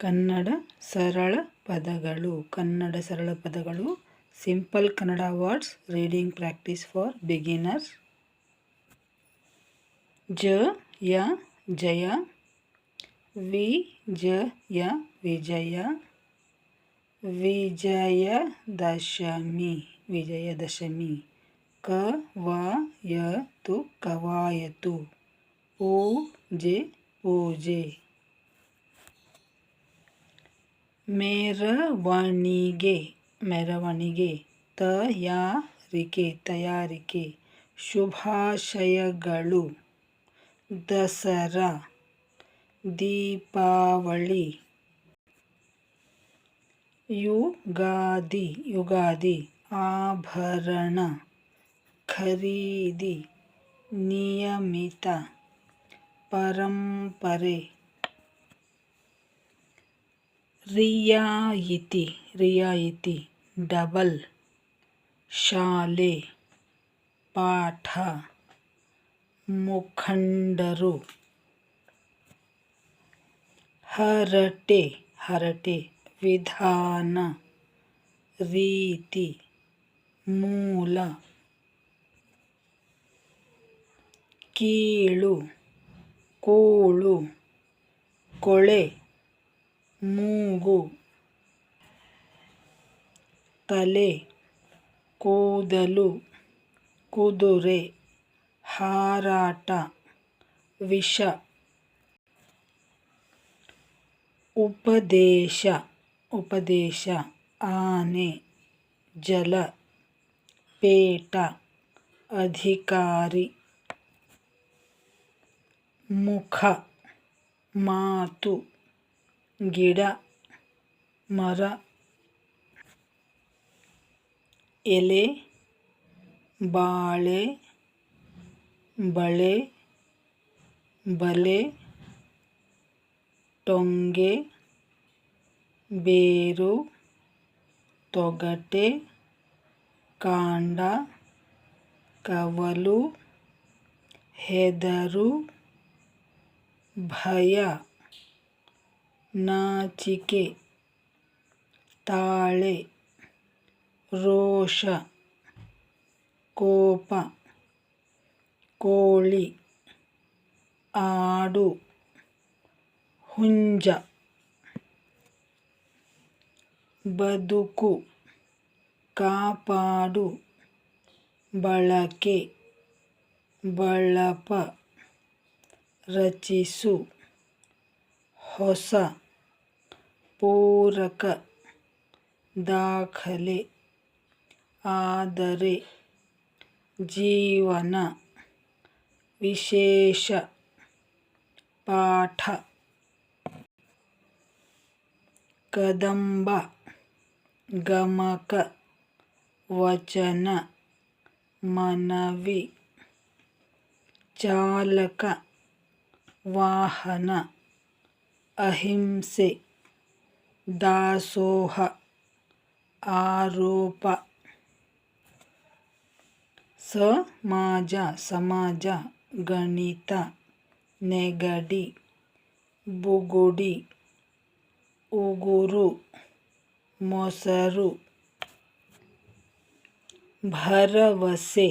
ಕನ್ನಡ ಸರಳ ಪದಗಳು. ಕನ್ನಡ ಸರಳ ಪದಗಳು. Simple Kannada words reading practice for beginners ಜ ಯ ಜಯ ವಿ ಜ ಯ ವಿಜಯ ವಿಜಯ ದಶಮಿ ವಿಜಯದಶಮಿ ತು ಕವಾಯತು ಕವಾಯತು ಪೂಜೆ ಪೂಜೆ ಮೆರವಣಿಗೆ ಮೆರವಣಿಗೆ ತಯಾರಿಕೆ ತಯಾರಿಕೆ ಶುಭಾಶಯಗಳು ದಸರಾ ದೀಪಾವಳಿ ಯುಗಾದಿ ಯುಗಾದಿ ಆಭರಣ ಖರೀದಿ ನಿಯಮಿತ ಪರಂಪರೆ ರಿಯಾಯಿತಿ ರಿಯಾಯಿತಿ ಡಬಲ್ ಶಾಲೆ ಪಾಠ ಮುಖಂಡರು ಹರಟೆ ಹರಟೆ ವಿಧಾನ ರೀತಿ ಮೂಲ ಕೀಳು ಕೋಳು ಕೊಳೆ ಮೂಗು ತಲೆ ಕೂದಲು ಕುದುರೆ ಹಾರಾಟ ವಿಷ ಉಪದೇಶ ಉಪದೇಶ ಆನೆ ಜಲ ಪೇಟ ಅಧಿಕಾರಿ ಮುಖ ಮಾತು ಗಿಡ ಮರ ಎಲೆ ಬಾಳೆ ಬಳೆ ಬಲೆ ಟೊಂಗೆ ಬೇರು ತೊಗಟೆ ಕಾಂಡ ಕವಲು ಹೆದರು ಭಯ. ನಾಚಿಕೆ ತಾಳೆ ರೋಷ ಕೋಪ ಕೋಳಿ ಆಡು ಹುಂಜ ಬದುಕು ಕಾಪಾಡು ಬಳಕೆ ಬಳಪ ರಚಿಸು ಹೊಸ ಪೂರಕ ದಾಖಲೆ. ಆದರೆ ಜೀವನ ವಿಶೇಷ ಪಾಠ. ಕದಂಬ ಗಮಕ ವಚನ ಮನವಿ ಚಾಲಕ ವಾಹನ ಅಹಿಂಸೆ. ದಾಸೋಹ ಆರೋಪ ಸಮಾಜ ಸಮಾಜ ಗಣಿತ ನೆಗಡಿ ಬುಗುಡಿ ಉಗುರು ಮೊಸರು ಭರವಸೆ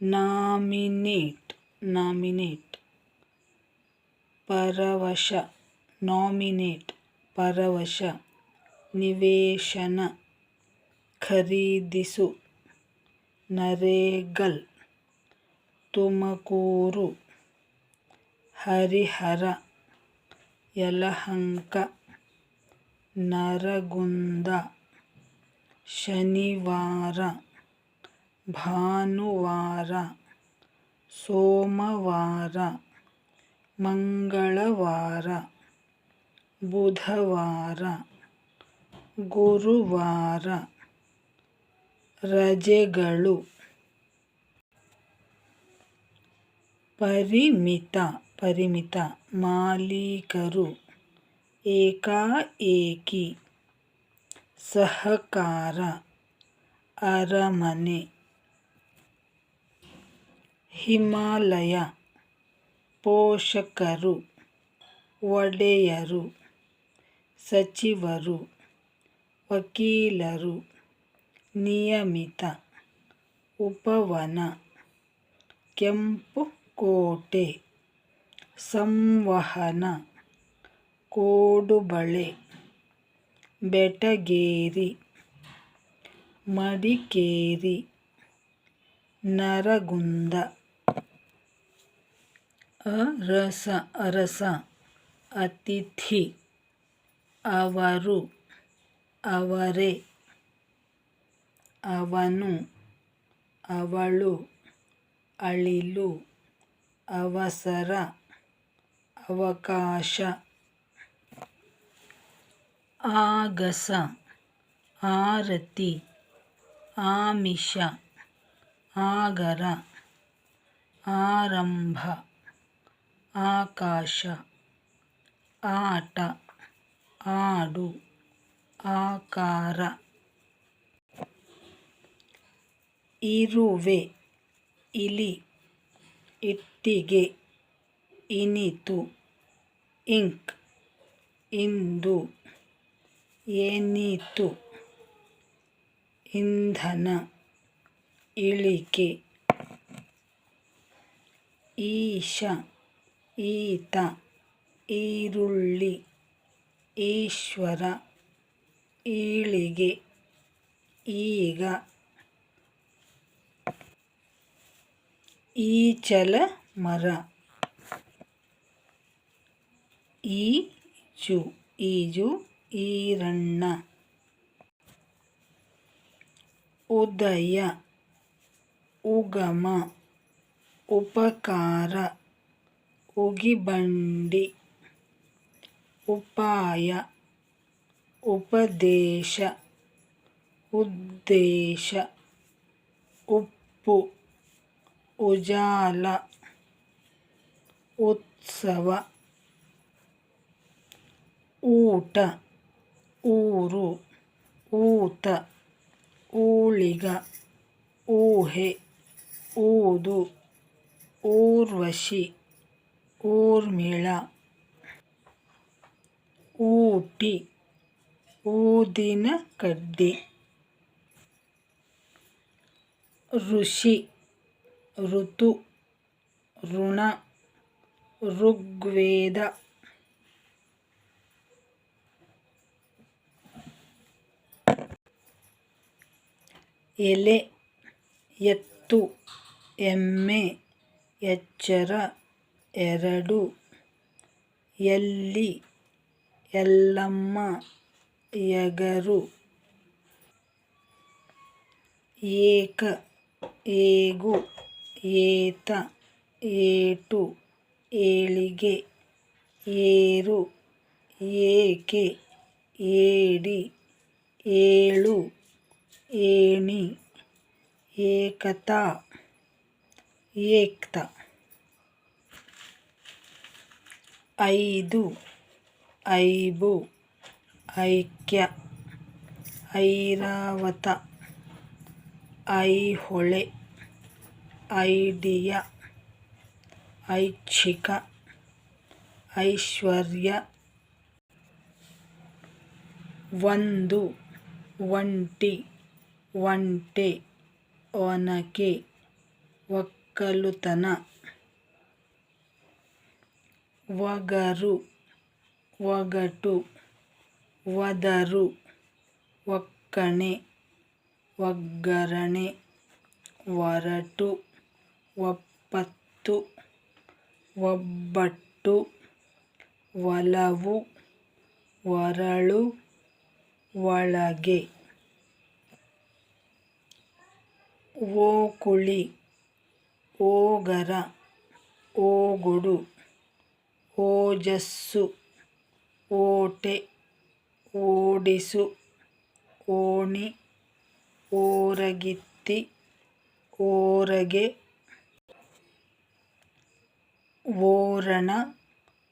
nominate nominate Paravasha nominate Paravasha ನಿವೇಶನ ಖರೀದಿಸು ನರೇಗಲ್ ತುಮಕೂರು ಹರಿಹರ ಯಲಹಂಕ ನರಗುಂದ ಶನಿವಾರ ಭಾನುವಾರ ಸೋಮವಾರ ಮಂಗಳವಾರ ಬುಧವಾರ ಗುರುವಾರ ರಜೆಗಳು ಪರಿಮಿತ ಪರಿಮಿತ ಮಾಲೀಕರು ಏಕಾಏಕಿ ಸಹಕಾರ ಅರಮನೆ ಹಿಮಾಲಯ ಪೋಷಕರು ಒಡೆಯರು ಸಚಿವರು ವಕೀಲರು ನಿಯಮಿತ ಉಪವನ ಕೆಂಪು ಕೋಟೆ ಸಂವಹನ ಕೋಡುಬಳೆ ಬೆಟಗೇರಿ ಮಡಿಕೇರಿ ನರಗುಂದ ಅರಸ ಅರಸ ಅತಿಥಿ ಅವರು ಅವರೇ. ಅವನು ಅವಳು ಅಳಿಲು ಅವಸರ ಅವಕಾಶ. ಆಗಸ ಆರತಿ ಆಮಿಷ ಆಗರ ಆರಂಭ ಆಕಾಶ ಆಟ. ಆಡು ಆಕಾರ. ಇರುವೆ ಇಲಿ ಇಟ್ಟಿಗೆ ಇನಿತು ಇಂಕ್ ಇಂದು ಏನಿತು ಇಂಧನ ಇಳಿಕೆ ಈಶ ಈತ ಈರುಳ್ಳಿ. ಈಶ್ವರ ಈಳಿಗೆ ಈಗ ಈಚಲ ಮರ ಈಜು ಈಜು ಈರಣ್ಣ ಉದಯ ಉಗಮ ಉಪಕಾರ ಉಗಿಬಂಡಿ ಉಪಾಯ ಉಪದೇಶ ಉದ್ದೇಶ ಉಪ್ಪು ಉಜಾಲ ಉತ್ಸವ ಊಟ ಊರು ಊತ ಊಳಿಗ ಊಹೆ ಊದು ಊರ್ವಶಿ ಊರ್ಮಿಳ. ಊಟಿ ಊದಿನ ಕಡ್ಡಿ ಋಷಿ ಋತು ಋಣ ಋಗ್ವೇದ ಎಲೆ ಎತ್ತು ಎಮ್ಮೆ ಎಚ್ಚರ ಎರಡು ಎಲ್ಲಿ ಎಲ್ಲಮ್ಮ ಯಗರು ಏಕ ಏಗು ಏತ ಏಟು ಏಳಿಗೆ ಏರು ಏಕೆ ಏಡಿ ಏಳು ಏಣಿ ಏಕತಾ ಏಕ್ತ ಐದು ಐಬು ಐಕ್ಯ ಐರಾವತ ಐಹೊಳೆ ಐಡಿಯ ಐಚ್ಛಿಕ ಐಶ್ವರ್ಯ. ಒಂದು ಒಂಟಿ ಒಂಟೆ ಒನಕೆ ಒಕ್ಕಲುತನ. ಒಗರು. ಒಗಟು ಒದರು ಒಕ್ಕಣೆ ಒಗ್ಗರಣೆ ಒರಟು ಒಪ್ಪತ್ತು ಒಬ್ಬಟ್ಟು ಒಲವು ಒರಳು ಒಳಗೆ. ಓಕುಳಿ ಓಗರ ಓಗುಡು ಓಜಸ್ಸು. ಓಟೆ, ಓಡಿಸು, ಓಣಿ, ಓರಗಿತ್ತಿ, ಓರಗೆ, ಓರಣ,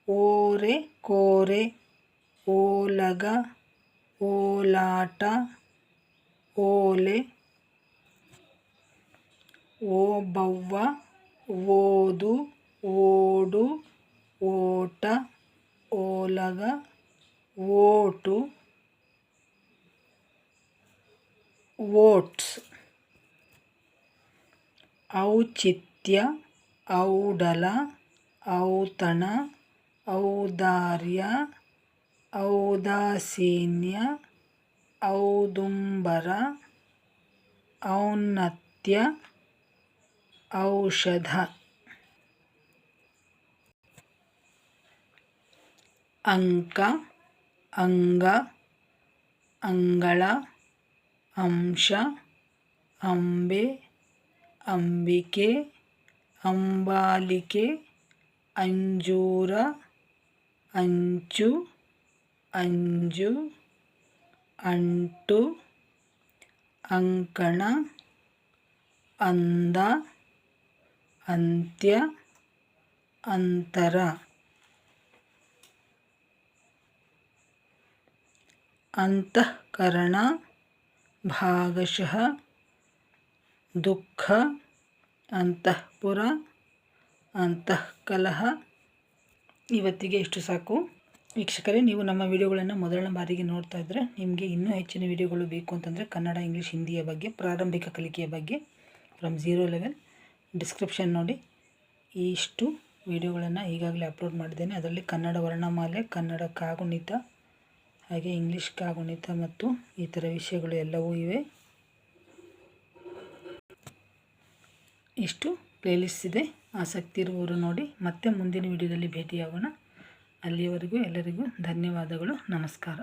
ಓರೆ ಕೋರೆ, ಓಲಗ, ಓಲಾಟ, ಓಲೆ, ಓಬವ್ವ, ಓದು, ಓಡು, ಓಟ ಓಲಗ ಓಟು ಓಟ್ಸ್ ಔಚಿತ್ಯ ಔಡಲ ಔತಣ ಔದಾರ್ಯ ಔದಾಸೀನ್ಯ ಔದುಂಬರ ಔನ್ನತ್ಯ ಔಷಧ ಅಂಕ, ಅಂಗ, ಅಂಗಳ, ಅಂಶ, ಅಂಬೆ, ಅಂಬಿಕೆ, ಅಂಬಾಲಿಕೆ, ಅಂಜೂರ, ಅಂಚು, ಅಂಜು, ಅಂಟು, ಅಂಕಣ, ಅಂದ, ಅಂತ್ಯ, ಅಂತರ. ಅಂತಃಕರಣ ಭಾಗಶಃ ದುಃಖ ಅಂತಃಪುರ ಅಂತಃಕಲಹ. ಇವತ್ತಿಗೆ ಇಷ್ಟು ಸಾಕು. ವೀಕ್ಷಕರೇ, ನೀವು ನಮ್ಮ ವಿಡಿಯೋಗಳನ್ನು ಮೊದಲನೇ ಬಾರಿಗೆ ನೋಡ್ತಾ ಇದ್ದರೆ ನಿಮಗೆ ಇನ್ನೂ ಹೆಚ್ಚಿನ ವಿಡಿಯೋಗಳು ಬೇಕು ಅಂತಂದರೆ ಕನ್ನಡ, ಇಂಗ್ಲೀಷ್, ಹಿಂದಿಯ ಬಗ್ಗೆ, ಪ್ರಾರಂಭಿಕ ಕಲಿಕೆಯ ಬಗ್ಗೆ ಫ್ರಮ್ ಝೀರೋ ಲೆವೆಲ್ ಡಿಸ್ಕ್ರಿಪ್ಷನ್ ನೋಡಿ ಇಷ್ಟು ವಿಡಿಯೋಗಳನ್ನು ಈಗಾಗಲೇ ಅಪ್ಲೋಡ್ ಮಾಡಿದ್ದೇನೆ. ಅದರಲ್ಲಿ ಕನ್ನಡ ವರ್ಣಮಾಲೆ, ಕನ್ನಡ ಕಾಗುಣಿತ ಹಾಗೆ ಇಂಗ್ಲಿಷ್ ಕಾಗುಣಿತ ಮತ್ತು ಇತರ ವಿಷಯಗಳು ಎಲ್ಲವೂ ಇವೆ. ಇಷ್ಟು ಪ್ಲೇಲಿಸ್ಟ್ ಇದೆ. ಆಸಕ್ತಿ ಇರುವವರು ನೋಡಿ. ಮತ್ತೆ ಮುಂದಿನ ವಿಡಿಯೋದಲ್ಲಿ ಭೇಟಿಯಾಗೋಣ. ಅಲ್ಲಿಯವರೆಗೂ ಎಲ್ಲರಿಗೂ ಧನ್ಯವಾದಗಳು. ನಮಸ್ಕಾರ.